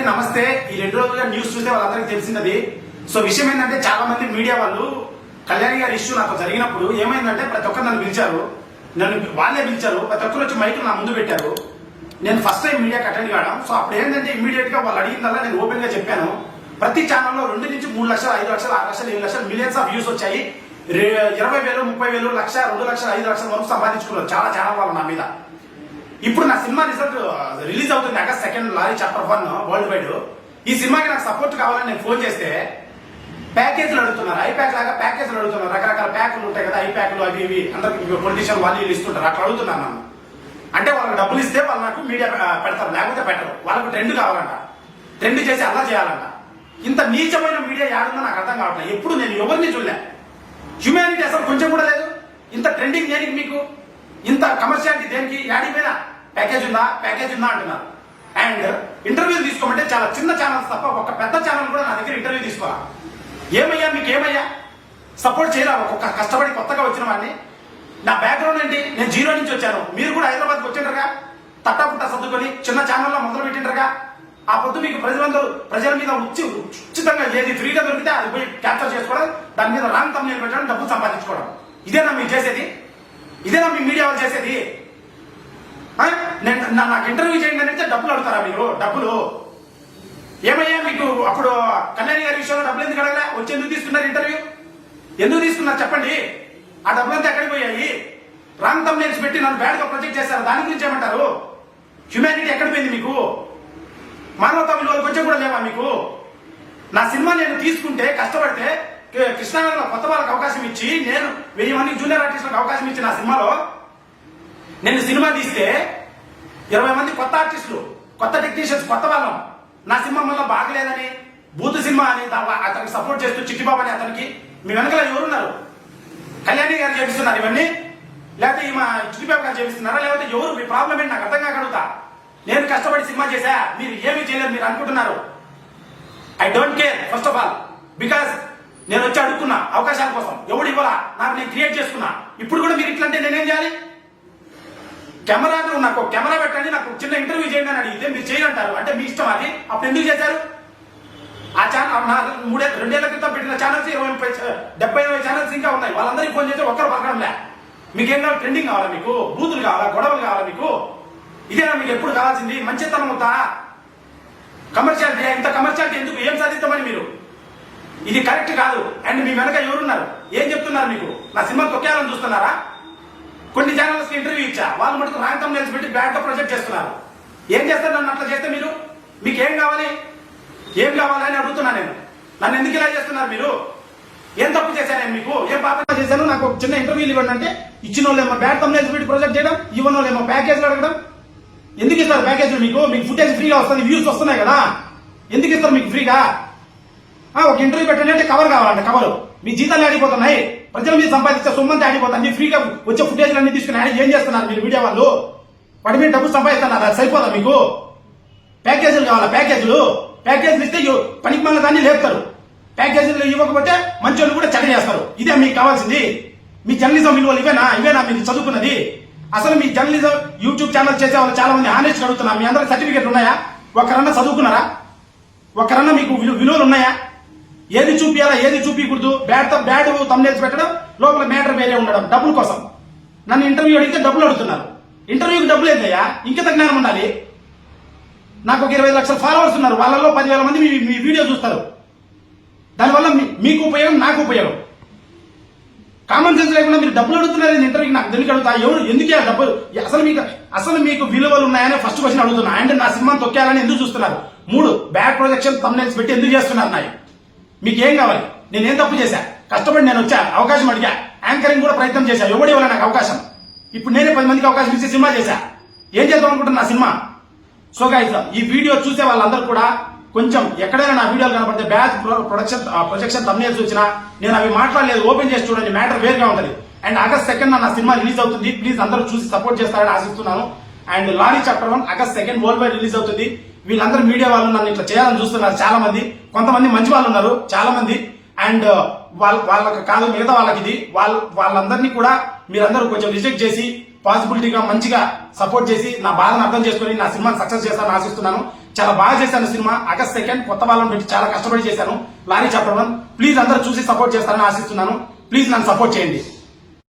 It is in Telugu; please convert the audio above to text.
అందరికీ నమస్తే. ఈ రెండు రోజులుగా న్యూస్ చూస్తే వాళ్ళందరికీ తెలిసినది. సో విషయం ఏంటంటే చాలా మంది మీడియా వాళ్ళు కళ్యాణి గారి ఇష్యూ నాకు జరిగినప్పుడు ఏమైందంటే ప్రతి ఒక్కరు నన్ను పిలిచారు. నన్ను వాళ్ళే పిలిచారు. ప్రతి ఒక్కరు వచ్చి మైకులు నా ముందు పెట్టారు. నేను ఫస్ట్ టైం మీడియాకి అటెండ్ కావడం. సో అప్పుడు ఏంటంటే ఇమీడియట్గా వాళ్ళు అడిగిందల్లా నేను ఓపెన్గా చెప్పాను. ప్రతి ఛానల్లో రెండు నుంచి మూడు లక్షలు ఐదు లక్షలు ఆరు లక్షలు ఏడు లక్షలు మిలియన్స్ ఆఫ్ వ్యూస్ వచ్చాయి. ఇరవై వేలు ముప్పై వేలు లక్ష రెండు లక్షలు ఐదు లక్షల వరకు సంపాదించుకున్నారు చాలా ఛానల్ వాళ్ళు నా మీద. ఇప్పుడు నా సినిమా రిజల్ట్ రిలీజ్ అవుతుంది August second Lorry Chapter One world wide ఈ సినిమాకి నాకు సపోర్ట్ కావాలని నేను ఫోన్ చేస్తే ప్యాకేజీలు అడుగుతున్నారు. ఐ ప్యాక్ లాగా ప్యాకేజీలు అడుగుతున్నారు. రకరకాల ప్యాకులు ఉంటాయి కదా ఐ ప్యాక్లు అవి ఇవి. అందరికి పొలిటీషియన్ వాళ్ళు వీళ్ళు ఇస్తుంటారు. అట్లా అడుగుతున్నాను నన్ను. అంటే వాళ్ళకి డబ్బులు ఇస్తే వాళ్ళు నాకు మీడియా పెడతారు. లేకపోతే పెట్టరు. వాళ్ళకి ట్రెండ్ కావాలంట. ట్రెండ్ చేసి అలా చేయాలంట. ఇంత నీచమైన మీడియా యాడుందో నాకు అర్థం కావట్లేదు. ఎప్పుడు నేను ఎవరిని చూడలే. హ్యూమానిటీ అసలు కొంచెం కూడా లేదు. ఇంత ట్రెండింగ్ దేనికి మీకు? ఇంత కమర్షియాలిటీ దేనికి? యాడి పోయినా? ప్యాకేజ్ ఉందా? ప్యాకేజ్ ఉందా అంటున్నారు అండ్ ఇంటర్వ్యూ తీసుకోమంటే చాలా చిన్న ఛానల్స్ తప్ప ఒక పెద్ద ఛానల్ కూడా నా దగ్గర ఇంటర్వ్యూ తీసుకోరా ఏమయ్యా మీకు ఏమయ్యా సపోర్ట్ చేయరా? ఒక్కొక్క కష్టపడి కొత్తగా వచ్చిన వాడిని. నా బ్యాక్గ్రౌండ్ ఏంటి? నేను జీరో నుంచి వచ్చాను. మీరు కూడా హైదరాబాద్కి వచ్చిండ్రగా తట్టాపుట్ట సర్దుకొని చిన్న ఛానల్లో మొదలు పెట్టిండ్రగా ఆ పొద్దు మీకు ప్రజలందరూ ప్రజల మీద ఉచి ఉచితంగా ఏది ఫ్రీగా దొరికితే అది పోయి క్యాప్చర్ చేసుకోవడం దాని మీద రాంగ్ తమ్ముళ్ళు పెట్టడం డబ్బు సంపాదించుకోవడం. ఇదేనా మీరు చేసేది? ఇదేనా మీ మీడియా వాళ్ళు చేసేది? నేను నా- నాకు ఇంటర్వ్యూ చేయండి అని డబ్బులు అడుగుతారా మీరు? డబ్బులు? ఏమయ్యా మీకు అప్పుడు కళ్యాణి గారి విషయంలో డబ్బులు ఎందుకు అడగలే? వచ్చి ఎందుకు తీసుకున్నారు ఇంటర్వ్యూ ఎందుకు తీసుకున్నారు చెప్పండి. ఆ డబ్బులంతా ఎక్కడికి పోయాయి? రాంగ్ తమ్నేల్స్ పెట్టి నన్ను బ్యాడ్గా ప్రొజెక్ట్ చేశారు. దాని గురించి ఏమంటారు? హ్యుమానిటీ ఎక్కడ పోయింది మీకు? మానవతా విలువలు కొంచెం కూడా లేవా మీకు? నా సినిమా నేను తీసుకుంటే కష్టపడితే కృష్ణానగర్లో కొత్త వాళ్ళకి అవకాశం ఇచ్చి నేను వెయ్యి మంది జూనియర్ ఆర్టిస్టులకు అవకాశం ఇచ్చి నా సినిమాలో నేను సినిమా తీస్తే ఇరవై మంది కొత్త ఆర్టిస్టులు కొత్త టెక్నీషియన్స్ కొత్త వాళ్ళం. నా సినిమా మళ్ళీ బాగలేదని బూత్ సినిమా అని అతనికి సపోర్ట్ చేస్తూ చిట్టిబాబు అని అతనికి మీ వెనకలో ఎవరున్నారు? కళ్యాణి గారు చేపిస్తున్నారు ఇవన్నీ? లేకపోతే ఈ మా చిట్టిబాబు గారు చేపిస్తున్నారా? లేకపోతే ఎవరు? మీ ప్రాబ్లం ఏంటి? నాకు అర్థం కాకడుగుతా. నేను కష్టపడి సినిమా చేశా మీరు ఏమీ చేయలేదు మీరు అనుకుంటున్నారు. I don't care first of all because నేను వచ్చి అడుక్కున్నా అవకాశాల కోసం. ఎవడు ఇవ్వాలా? నాకు నేను క్రియేట్ చేసుకున్నా. ఇప్పుడు కూడా మీరు ఇట్లంటే నేనేం చేయాలి? కెమెరా నాకు కెమెరా పెట్టండి నాకు చిన్న ఇంటర్వ్యూ చేయండి అని అడిగితే మీరు చేయంటారు అంటే మీ ఇష్టం అది. అప్పుడు ఎందుకు చేశారు? ఆ ఛానల్ నా మూడే రెండేళ్ళ క్రితం పెట్టిన ఛానల్స్ ఇరవై ముప్పై డెబ్బై ఇరవై ఛానల్స్ ఇంకా ఉన్నాయి. వాళ్ళందరికీ ఫోన్ చేస్తే ఒక్కరు పలకడంలే. మీకేం కావాలి? ట్రెండింగ్ కావాలా మీకు? బూతులు కావాలా? గొడవలు కావాలా మీకు? ఇదేనా మీకు ఎప్పుడు కావాల్సింది? మంచితనం అవుతా? కమర్షియాలిటీ ఇంత కమర్షియాలిటీ ఎందుకు? ఏం సాధిస్తామని మీరు? ఇది కరెక్ట్ కాదు. అండ్ మీ వెనక ఎవరున్నారు? ఏం చెప్తున్నారు మీకు? నా సినిమా తొక్కేయాలని చూస్తున్నారా? కొన్ని ఛానల్స్కి ఇంటర్వ్యూ ఇచ్చా. వాళ్ళు మటుకు ర్యాంక్ నిలిచిపెట్టి పెట్టి ప్రొజెక్ట్ చేస్తున్నారు. ఏం చేస్తారు నన్ను అట్లా చేస్తే మీరు? మీకు ఏం కావాలి? ఏం కావాలి అని అడుగుతున్నా నేను. నన్ను ఎందుకు ఇలా చేస్తున్నారు మీరు? ఏం తప్పు చేశాను నేను మీకు? ఏం పాపం చేశాను? నాకు ఒక చిన్న ఇంటర్వ్యూలు ఇవ్వండి అంటే ఇచ్చిన వాళ్ళేమో బ్యాడ్ తమ్ముళ్ళు పెట్టి ప్రొజెక్ట్ చేయడం ఇవ్వని వాళ్ళేమో ప్యాకేజ్లు అడగడం. ఎందుకు ఇస్తారు ప్యాకేజ్లు మీకు? మీకు ఫుటేజ్ ఫ్రీగా వస్తుంది వ్యూస్ వస్తున్నాయి కదా. ఎందుకు ఇస్తారు మీకు ఫ్రీగా ఒక ఇంటర్వ్యూ పెట్టండి అంటే కవర్ కావాలంట కవర్ మీ జీతాలు అడిగిపోతున్నాయి ప్రజల మీద సంపాదించే సొమ్మంతా ఆడిపోతుంది మీ ఫ్రీగా వచ్చే ఫుటేజ్ అన్ని తీసుకుని ఆడి ఏం చేస్తున్నారు మీరు మీడియా వాళ్ళు? వాటి మీద డబ్బు సంపాదిస్తున్నారు? అది సరిపోదా మీకు? ప్యాకేజీలు కావాలా? ప్యాకేజీలు? ప్యాకేజీలు ఇస్తే పనికి మళ్ళీ దాన్ని లేపుతారు. ప్యాకేజీలు ఇవ్వకపోతే మంచి వాళ్ళు కూడా చెడ్డ చేస్తారు. ఇదే మీకు కావాల్సింది. మీ జర్నలిజం విలువలు ఇవేనా? ఇవేనా మీరు చదువుకున్నది? అసలు మీ జర్నలిజం యూట్యూబ్ ఛానల్ చేసే వాళ్ళు చాలా మంది ఆనేసి అడుగుతున్నా మీ అందరికి సర్టిఫికేట్ ఉన్నాయా? ఒకరన్నా చదువుకున్నారా? ఒకరన్నా మీకు విలువలు ఉన్నాయా? ఏది చూపియాలా ఏది చూపించకూడదు బ్యాడ్ బ్యాడ్ తమ్నేల్స్ పెట్టడం లోపల మ్యాటర్ వేరే ఉండడం డబ్బుల కోసం. నన్ను ఇంటర్వ్యూ అడిగితే డబ్బులు అడుగుతున్నారు. ఇంటర్వ్యూకి డబ్బులు ఏందయ్యా ఇంకిత జ్ఞానం ఉండాలి? నాకు ఒక ఇరవై లక్షల ఫాలోవర్స్ ఉన్నారు. వాళ్ళల్లో పదివేల మంది మీ మీ వీడియో చూస్తారు. దానివల్ల మీ- మీకు ఉపయోగం నాకు ఉపయోగం. కామన్ సెన్స్ లేకుండా మీరు డబ్బులు అడుగుతున్నారు ఇంటర్వ్యూకి నాకు ఎందుకు అడుగుతా? ఎవరు ఎందుకే డబ్బులు? అసలు మీకు అసలు మీకు విలువలు ఉన్నాయని ఫస్ట్ క్వశ్చన్ అడుగుతున్నా. అంటే నా సినిమా తొక్కాలని ఎందుకు చూస్తున్నారు? మూడు బ్యాడ్ ప్రొజెక్షన్ తమ్నైల్స్ పెట్టి ఎందుకు చేస్తున్నారు నాయి మీకు ఏం కావాలి? నేనేం తప్పు చేశా? కష్టపడి నేను వచ్చా అవకాశం అడిగా. యాంకరింగ్ కూడా ప్రయత్నం చేశా. ఎవడి వల్ల నాకు అవకాశం? ఇప్పుడు నేనే పది మందికి అవకాశం ఇచ్చి సినిమా చేశా. ఏం చేద్దాం అనుకుంటున్నా నా సినిమా? సో గైస్ ఈ వీడియో చూసే వాళ్ళందరూ కూడా కొంచెం ఎక్కడైనా నా వీడియోలు కనపడితే బ్యాచ్ ప్రొడక్షన్ ప్రొజెక్షన్ తమ్నేల్స్ వచ్చినా నేను అవి మాట్లాడలేదు ఓపెన్ చేసి చూడండి మ్యాటర్ వేరుగా ఉంటుంది. అండ్ ఆగస్ట్ సెకండ్ నా సినిమా రిలీజ్ అవుతుంది. ప్లీజ్ అందరూ చూసి సపోర్ట్ చేస్తారని ఆశిస్తున్నాను. And Lorry Chapter One August second world wide release అవుతుంది. వీళ్ళందరూ మీడియా వాళ్ళు నన్ను ఇట్లా చేయాలని చూస్తున్నారు చాలా మంది కొంతమంది మంచి వాళ్ళు ఉన్నారు చాలా మంది అండ్ uh, వాళ్ళ వాళ్ళకి కాదు మిగతా వాళ్ళకి ఇది. వాళ్ళ వాళ్ళందరినీ కూడా మీరందరూ కొంచెం రిజెక్ట్ చేసి పాసిబిలిటీగా మంచిగా సపోర్ట్ చేసి నా బాధను అర్థం చేసుకుని నా సినిమాని సక్సెస్ చేస్తానని ఆశిస్తున్నాను. చాలా బాగా చేశాను సినిమా. ఆగస్ట్ సెకండ్ కొత్త వాళ్ళని పెట్టి చాలా కష్టపడి చేశాను. Lorry chapter one. ప్లీజ్ అందరూ చూసి సపోర్ట్ చేస్తారని ఆశిస్తున్నాను. ప్లీజ్ నన్ను సపోర్ట్ చేయండి.